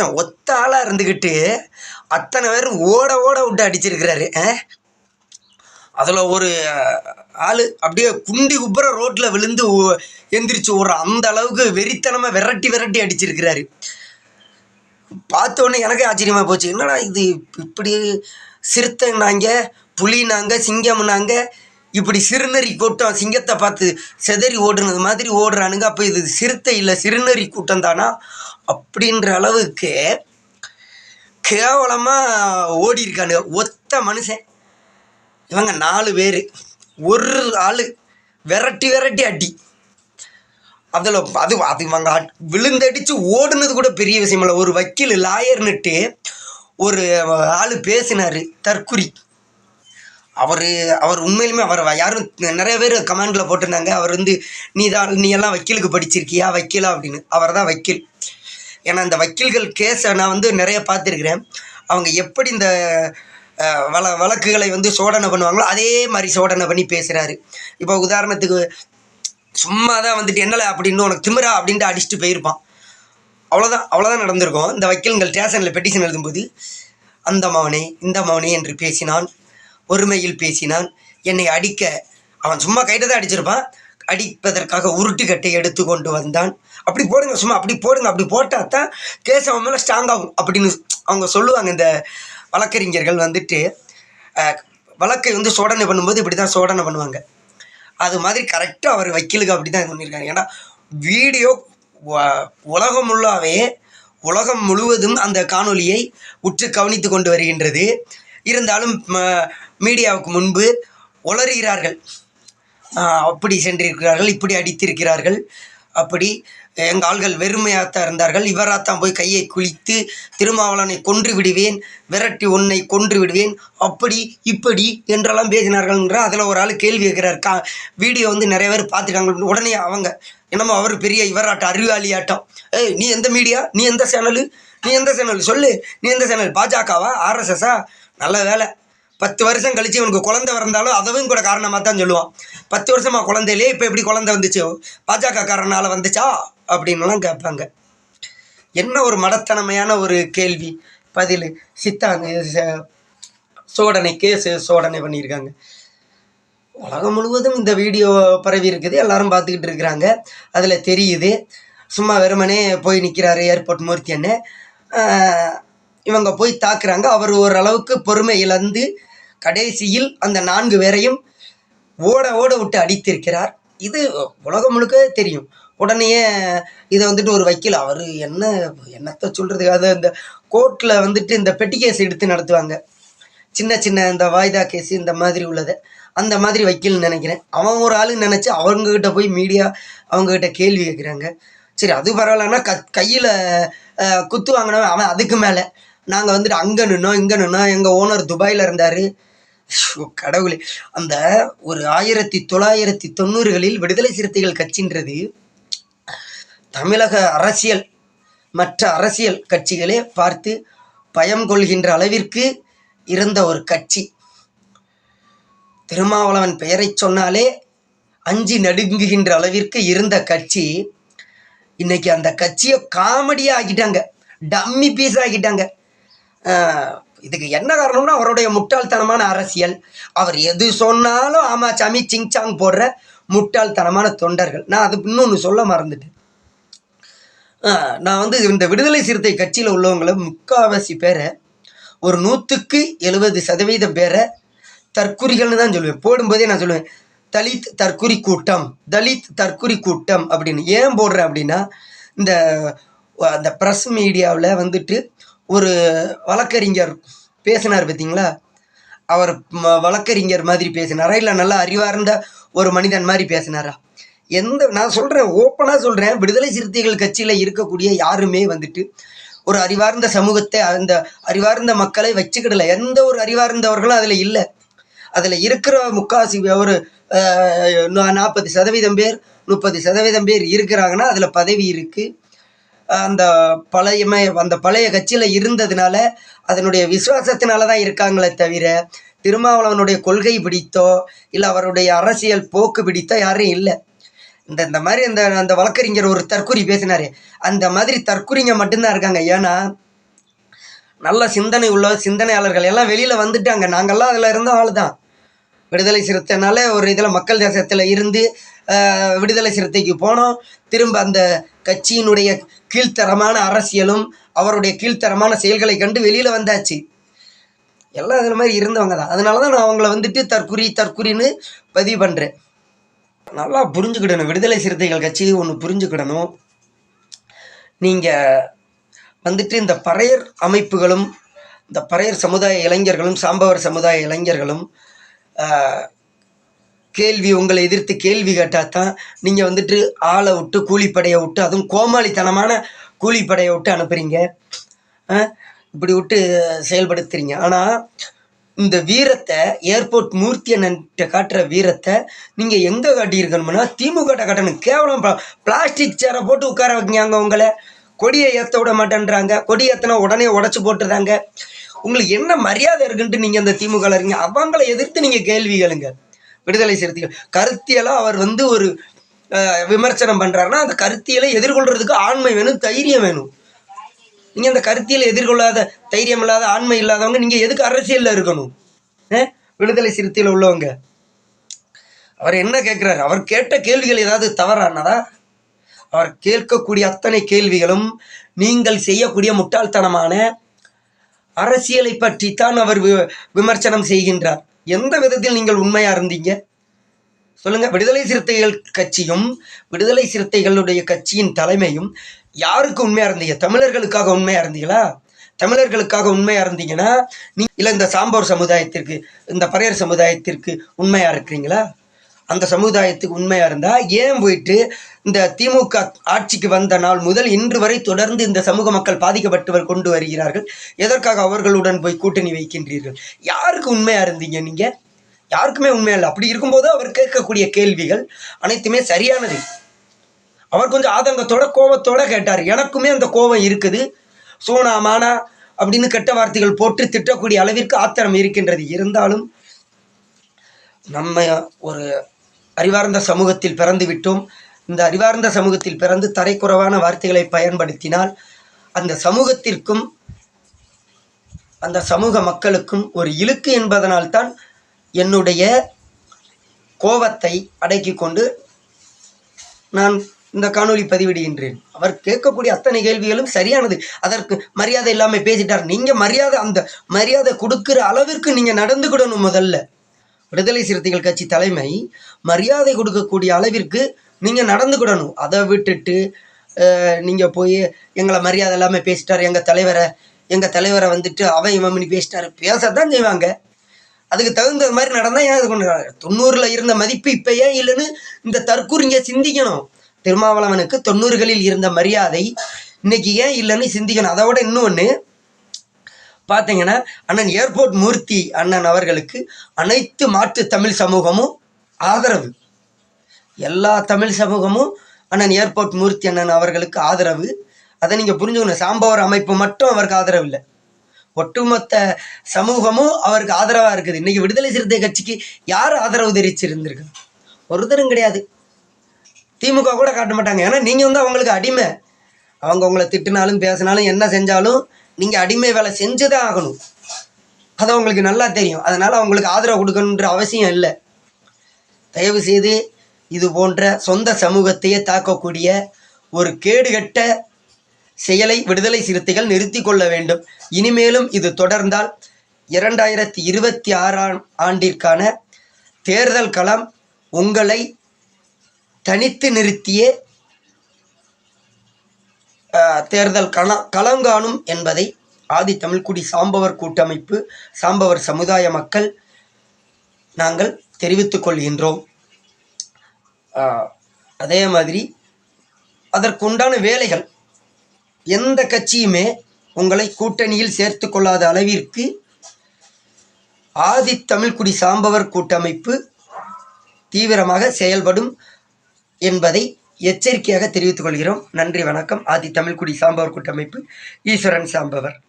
மனுஷன் ஒத்த ஆளாக இருந்துக்கிட்டு அத்தனை பேர் ஓட ஓட விட்டு அடிச்சிருக்கிறாரு அதில் ஒரு ஆள் அப்படியே குண்டி குப்புற ரோட்டில் விழுந்து ஓ- எந்திரிச்சு ஓடுற அந்த அளவுக்கு வெறித்தனமாக விரட்டி விரட்டி அடிச்சிருக்கிறாரு. பார்த்தோன்னே எனக்கே ஆச்சரியமாக போச்சு. என்னடா இது இப்படி சிறுத்தைனாங்க புலினாங்க சிங்கம்னாங்க இப்படி சிறுநறி கூட்டம் சிங்கத்தை பார்த்து செதறி ஓடுனது மாதிரி ஓடுறானுங்க. அப்போ இது சிறுத்தை இல்லை சிறுநறி கூட்டம் தானா? அப்படின்ற அளவுக்கு கேவலமாக ஓடி இருக்கானுங்க. ஒத்த மனுஷன். இவங்க நாலு பேர். ஒரு ஆள் விரட்டி விரட்டி அடி. அதில் அது அது இவங்க அட்- விழுந்தடிச்சு ஓடுனது கூட பெரிய விஷயம் இல்லை. ஒரு வக்கீல் லாயர்னுட்டு ஒரு ஆள் பேசினார் தற்குறி. அவர் அவர் உண்மையிலுமே அவர் யாரும் நிறைய பேர் கமெண்டில் போட்டிருந்தாங்க. அவர் வந்து நீ தான் நீ எல்லாம் வக்கீலுக்கு படிச்சிருக்கியா? வக்கீலா? அப்படின்னு. அவர் தான் வக்கீல். ஏன்னா இந்த வக்கீல்கள் கேஸை நான் வந்து நிறைய பார்த்துருக்குறேன். அவங்க எப்படி இந்த வள வழ வழக்குகளை வந்து சோதனை பண்ணுவாங்களோ அதே மாதிரி சோதனை பண்ணி பேசுகிறாரு இப்போ உதாரணத்துக்கு சும்மா தான் வந்துட்டு என்னலை அப்படின்னு உனக்கு திமிரா? அப்படின்ட்டு அடிச்சுட்டு போயிருப்பான். அவ்வளோதான் அவ்வளோதான் நடந்திருக்கும். இந்த வக்கீல்கள் ஸ்டேஷனில் பெட்டிஷன் எழுதும்போது அந்த மவனே இந்த மவனே என்று பேசினான். ஒருமையில் பேசினான். என்னை அடிக்க அவன் சும்மா கையில தான் அடிச்சிருப்பான். அடிப்பதற்காக உருட்டுக்கட்டை எடுத்து கொண்டு வந்தான். அப்படி போடுங்க சும்மா அப்படி போடுங்க அப்படி போட்டால் தான் கேஸ் அவன் மேலே ஸ்ட்ராங் ஆகும் அப்படின்னு அவங்க சொல்லுவாங்க. இந்த வழக்கறிஞர்கள் வந்துட்டு வழக்கை வந்து சோதனை பண்ணும்போது இப்படி தான் சோதனை பண்ணுவாங்க. அது மாதிரி கரெக்டாக அவர் வக்கீலுக்கு அப்படி தான் இது பண்ணியிருக்காங்க ஏன்னா வீடியோ உலகம் உலகம் முழுவதும் அந்த காணொலியை உற்று கவனித்து கொண்டு வருகின்றது. இருந்தாலும் ம- மீடியாவுக்கு முன்பு உளறுகிறார்கள் அப்படி சென்றிருக்கிறார்கள் இப்படி அடித்திருக்கிறார்கள். அப்படி எங்கள் ஆள்கள் வெறுமையாகத்தான் இருந்தார்கள். இவராத்தான் போய் கையை குளித்து திருமாவளனை கொன்று விடுவேன் விரட்டி உன்னை கொன்று விடுவேன் அப்படி இப்படி என்றெல்லாம் பேசினார்கள்ன்ற அதில் ஒரு ஆள் கேள்வி கேட்கிறார். கா வீடியோ வந்து நிறைய பேர் பார்த்துருக்காங்க உடனே அவங்க என்னமோ அவர் பெரிய இவராட்டம் அறிவாளி ஆட்டம் ஏய் நீ எந்த மீடியா? நீ எந்த சேனலு? நீ எந்த சேனல்? சொல்லு. நீ எந்த சேனல்? பாஜகவா? ஆர்எஸ்எஸ்ஸா நல்ல வேலை. பத்து வருஷம் கழித்து இவனுக்கு குழந்தை பிறந்தாலும் அதுவும் கூட காரணமாக தான் சொல்லுவான். பத்து வருஷமா குழந்தையிலே இப்போ எப்படி குழந்தை வந்துச்சு? பாஜக காரனால் வந்துச்சா? அப்படின்லாம் கேட்பாங்க. என்ன ஒரு மடத்தனமையான ஒரு கேள்வி. பதில் சித்தாங்க ச- சோதனை கேஸு சோதனை பண்ணியிருக்காங்க. உலகம் முழுவதும் இந்த வீடியோ பரவி இருக்குது. எல்லாரும் பார்த்துக்கிட்டு இருக்கிறாங்க. அதில் தெரியுது. சும்மா வெறுமனே போய் நிற்கிறாரு ஏர்போர்ட் மூர்த்தி அண்ணன் இவங்க போய் தாக்குறாங்க. அவர் ஓரளவுக்கு பொறுமை இழந்து கடைசியில் அந்த நான்கு பேரையும் ஓட ஓட விட்டு அடித்திருக்கிறார். இது உலகம் முழுக்க தெரியும். உடனே இதை வந்துட்டு ஒரு வக்கீல் அவர் என்ன என்னத்தை சொல்கிறது அது இந்த கோர்ட்டில் வந்துட்டு இந்த பெட்டி கேஸ் எடுத்து நடத்துவாங்க. சின்ன சின்ன இந்த வாய்தா கேஸ் இந்த மாதிரி உள்ளது. அந்த மாதிரி வக்கீல் நினைக்கிறேன். அவன் ஒரு ஆளு நினச்சி அவங்கக்கிட்ட போய் மீடியா அவங்கக்கிட்ட கேள்வி கேட்குறாங்க. சரி அது பரவாயில்லன்னா க கையில் குத்து வாங்கினவன் அவன் அதுக்கு மேலே. நாங்கள் வந்துட்டு அங்கே நின்னோம் இங்கே நின்னோம். எங்கள் ஓனர் துபாயில் இருந்தார். கடவுளே. அந்த ஒரு ஆயிரத்தி தொள்ளாயிரத்தி தொண்ணூறுகளில் விடுதலை சிறுத்தைகள் கட்சின்றது தமிழக அரசியல் மற்ற அரசியல் கட்சிகளே பார்த்து பயம் கொள்கின்ற அளவிற்கு இருந்த ஒரு கட்சி. திருமாவளவன் பெயரைச் சொன்னாலே அஞ்சி நடுங்குகின்ற அளவிற்கு இருந்த கட்சி. இன்னைக்கு அந்த கட்சியை காமெடியாக ஆக்கிட்டாங்க டம்மி பீஸ் ஆக்கிட்டாங்க இதுக்கு என்ன காரணம்னா அவருடைய முட்டாள்தனமான அரசியல். அவர் எது சொன்னாலும் ஆமா சாமி சிங் சாங் போடுற முட்டாள்தனமான தொண்டர்கள். நான் அது இன்னொன்று சொல்ல மறந்துட்டேன். நான் வந்து இந்த விடுதலை சிறுத்தை கட்சியில் உள்ளவங்கள முக்காவாசி பேரை ஒரு நூற்றுக்கு எழுபது சதவீதம் பேரை தற்குறிகள்னு தான் சொல்லுவேன். போடும்போதே நான் சொல்லுவேன் தலித் தற்குறி கூட்டம் தலித் தற்குறி கூட்டம் அப்படின்னு. ஏன் போடுறேன் அப்படின்னா இந்த அந்த ப்ரெஸ் மீடியாவில் வந்துட்டு ஒரு வழக்கறிஞர் பேசினார் பார்த்தீங்களா? அவர் வழக்கறிஞர் மாதிரி பேசினாரா? இல்லை நல்லா அறிவார்ந்த ஒரு மனிதன் மாதிரி பேசினாரா? எந்த நான் சொல்கிறேன் ஓப்பனாக சொல்கிறேன் விடுதலை சிறுத்தைகள் கட்சியில் இருக்கக்கூடிய யாருமே வந்துட்டு ஒரு அறிவார்ந்த சமூகத்தை அந்த அறிவார்ந்த மக்களை வச்சுக்கிடல. எந்த ஒரு அறிவார்ந்தவர்களும் அதில் இல்லை. அதில் இருக்கிற முக்காசி ஒரு நாற்பது சதவீதம் பேர் முப்பது சதவீதம் பேர் இருக்கிறாங்கன்னா அதில் பதவி இருக்குது அந்த பழையமை அந்த பழைய கட்சியில் இருந்ததுனால அதனுடைய விசுவாசத்தினால தான் இருக்காங்களே தவிர திருமாவளவனுடைய கொள்கை பிடித்தோ இல்லை அவருடைய அரசியல் போக்கு பிடித்தோ யாரும் இல்லை. இந்த இந்த மாதிரி அந்த அந்த வழக்கறிஞர் ஒரு தற்குறி பேசினார். அந்த மாதிரி தற்குறிங்க மட்டும்தான் இருக்காங்க. ஏன்னா நல்ல சிந்தனை உள்ள சிந்தனையாளர்கள் எல்லாம் வெளியில் வந்துட்டாங்க. நாங்கள்லாம் அதில் இருந்த ஆள் தான் விடுதலை சிறுத்தைனாலே ஒரு இதில் மக்கள் தேசத்தில் இருந்து விடுதலை சிறுத்தைக்கு போனோம். திரும்ப அந்த கட்சியினுடைய கீழ்த்தரமான அரசியலும் அவருடைய கீழ்த்தரமான செயல்களை கண்டு வெளியில் வந்தாச்சு. எல்லாம் அதில் மாதிரி இருந்தவங்க தான். அதனால தான் நான் அவங்கள வந்துட்டு தற்குறி தற்குறின்னு பதிவு பண்ணுறேன் நல்லா புரிஞ்சுக்கிடணும். விடுதலை சிறுத்தைகள் கட்சி ஒன்று புரிஞ்சுக்கிடணும். நீங்கள் வந்துட்டு இந்த பறையர் அமைப்புகளும் இந்த பறையர் சமுதாய இளைஞர்களும் சாம்பவர் சமுதாய இளைஞர்களும் கேள்வி உங்களை எதிர்த்து கேள்வி கேட்டால் தான் நீங்கள் வந்துட்டு ஆளை விட்டு கூலிப்படையை விட்டு அதுவும் கோமாளித்தனமான கூலிப்படையை விட்டு அனுப்புகிறீங்க இப்படி விட்டு செயல்படுத்துறீங்க. ஆனால் இந்த வீரத்தை ஏர்போர்ட் மூர்த்தி அண்ணன்ட்ட காட்டுற வீரத்தை நீங்கள் எங்கே காட்டியிருக்கணும்னா திமுக காட்டணும். கேவலம் பிளாஸ்டிக் சேரை போட்டு உட்கார வைக்காங்க உங்களை. கொடியை ஏற்ற விட மாட்டேன்றாங்க. கொடி ஏற்றினா உடனே உடச்சி போட்டுறாங்க. உங்களுக்கு என்ன மரியாதை இருக்குன்ட்டு நீங்கள் அந்த திமுக இருக்கீங்க? அவங்கள எதிர்த்து நீங்கள் கேள்வி கேளுங்க. விடுதலை சிறுத்தைகள். கருத்தியலாக அவர் வந்து ஒரு விமர்சனம் பண்ணுறாருன்னா அந்த கருத்தியலை எதிர்கொள்கிறதுக்கு ஆண்மை வேணும் தைரியம் வேணும். நீங்கள் அந்த கருத்தியலை எதிர்கொள்ளாத தைரியம் இல்லாத ஆண்மை இல்லாதவங்க நீங்கள் எதுக்கு அரசியலில் இருக்கணும்? விடுதலை சிறுத்தையில் உள்ளவங்க. அவர் என்ன கேட்குறாரு அவர் கேட்ட கேள்விகள் ஏதாவது தவறானதா? அவர் கேட்கக்கூடிய அத்தனை கேள்விகளும் நீங்கள் செய்யக்கூடிய முட்டாள்தனமான அரசியலை பற்றித்தான் அவர் வி விமர்சனம் செய்கின்றார். எந்த விதத்தில் நீங்கள் உண்மையாக இருந்தீங்க? சொல்லுங்க. விடுதலை சிறுத்தைகள் கட்சியும் விடுதலை சிறுத்தைகளுடைய கட்சியின் தலைமையும் யாருக்கு உண்மையாக இருந்தீங்க? தமிழர்களுக்காக உண்மையாக இருந்தீங்களா? தமிழர்களுக்காக உண்மையாக இருந்தீங்கன்னா நீ இல்லை இந்த சாம்பவர் சமுதாயத்திற்கு இந்த பறையர் சமுதாயத்திற்கு உண்மையாக இருக்கிறீங்களா? அந்த சமுதாயத்துக்கு உண்மையாக இருந்தால் ஏன் போயிட்டு இந்த திமுக ஆட்சிக்கு வந்த நாள் முதல் இன்று வரை தொடர்ந்து இந்த சமூக மக்கள் பாதிக்கப்பட்டவர் கொண்டு வருகிறார்கள்? எதற்காக அவர்களுடன் போய் கூட்டணி வைக்கின்றீர்கள்? யாருக்கு உண்மையாக இருந்தீங்க நீங்கள் யாருக்குமே உண்மையா இல்லை. அப்படி இருக்கும்போது அவர் கேட்கக்கூடிய கேள்விகள் அனைத்துமே சரியானது. அவர் கொஞ்சம் ஆதங்கத்தோட கோபத்தோட கேட்டார். எனக்குமே அந்த கோபம் இருக்குது. சோனா மானா அப்படின்னு கெட்ட வார்த்தைகள் போட்டு திட்டக்கூடிய அளவிற்கு ஆத்திரம் இருக்கின்றது. இருந்தாலும் நம்ம ஒரு அறிவார்ந்த சமூகத்தில் பிறந்து விட்டோம். இந்த அறிவார்ந்த சமூகத்தில் பிறந்து தரைக்குறைவான வார்த்தைகளை பயன்படுத்தினால் அந்த சமூகத்திற்கும் அந்த சமூக மக்களுக்கும் ஒரு இழுக்கு என்பதனால்தான் என்னுடைய கோபத்தை அடக்கி கொண்டு நான் இந்த காணொலி பதிவிடுகின்றேன். அவர் கேட்கக்கூடிய அத்தனை கேள்விகளும் சரியானது. அதற்கு மரியாதை இல்லாமல் பேசிட்டார். நீங்கள் மரியாதை அந்த மரியாதை கொடுக்குற அளவிற்கு நீங்கள் நடந்துக்கிடணும் முதல்ல. விடுதலை சிறுத்தைகள் கட்சி தலைமை மரியாதை கொடுக்கக்கூடிய அளவிற்கு நீங்கள் நடந்துக்கிடணும் அதை விட்டுட்டு நீங்கள் போய் எங்களை மரியாதை இல்லாமல் பேசிட்டார் எங்கள் தலைவரை எங்கள் தலைவரை வந்துட்டு அவன் இவன் பேசிட்டாரு பேசத்தான் செய்வாங்க. அதுக்கு தகுந்த மாதிரி நடந்தால் ஏன் இது கொண்டு தொண்ணூறில் இருந்த மதிப்பு இப்போ ஏன் இல்லைன்னு இந்த தற்கூறிங்க சிந்திக்கணும். திருமாவளவனுக்கு தொண்ணூறுகளில் இருந்த மரியாதை இன்னைக்கு ஏன் இல்லைன்னு சிந்திக்கணும். அதை விட இன்னொன்று பார்த்தீங்கன்னா அண்ணன் ஏர்போர்ட் மூர்த்தி அண்ணன் அவர்களுக்கு அனைத்து மாற்று தமிழ் சமூகமும் ஆதரவு. எல்லா தமிழ் சமூகமும் அண்ணன் ஏர்போர்ட் மூர்த்தி அண்ணன் அவர்களுக்கு ஆதரவு. அதை நீங்கள் புரிஞ்சுக்கணும். சாம்பவர் அமைப்பு மட்டும் அவருக்கு ஆதரவு இல்லை. ஒட்டுமொத்த சமூகமும் அவருக்கு ஆதரவாக இருக்குது. இன்றைக்கி விடுதலை சிறுத்தை கட்சிக்கு யார் ஆதரவு தெரிவிச்சிருந்திருக்கு? ஒருத்தரும் கிடையாது. திமுக கூட காட்ட மாட்டாங்க. ஏன்னா நீங்கள் வந்து அவங்களுக்கு அடிமை. அவங்க உங்களை திட்டினாலும் பேசினாலும் என்ன செஞ்சாலும் நீங்கள் அடிமை வேலை செஞ்சு தான் ஆகணும். அது அவங்களுக்கு நல்லா தெரியும். அதனால் அவங்களுக்கு ஆதரவு கொடுக்கணுன்ற அவசியம் இல்லை. தயவு செய்து இது போன்ற சொந்த சமூகத்தையே தாக்கக்கூடிய ஒரு கேடுகட்ட செயலை விடுதலை சிறுத்தைகள் நிறுத்தி கொள்ள வேண்டும். இனிமேலும் இது தொடர்ந்தால் இரண்டாயிரத்தி இருபத்தி ஆறாம் ஆண்டிற்கான தேர்தல் களம் உங்களை தனித்து நிறுத்தியே தேர்தல் கண களங்காணும் என்பதை ஆதித்தமிழ்குடி சாம்பவர் கூட்டமைப்பு சாம்பவர் சமுதாய மக்கள் நாங்கள் தெரிவித்துக் கொள்கின்றோம். அதே மாதிரி அதற்குண்டான வேலைகள் எந்த கட்சியுமே உங்களை கூட்டணியில் சேர்த்து கொள்ளாத அளவிற்கு ஆதி தமிழ்குடி சாம்பவர் கூட்டமைப்பு தீவிரமாக செயல்படும் என்பதை எச்சரிக்கையாக தெரிவித்துக் கொள்கிறோம். நன்றி வணக்கம். ஆதி தமிழ்குடி சாம்பவர் கூட்டமைப்பு ஈஸ்வரன் சாம்பவர்.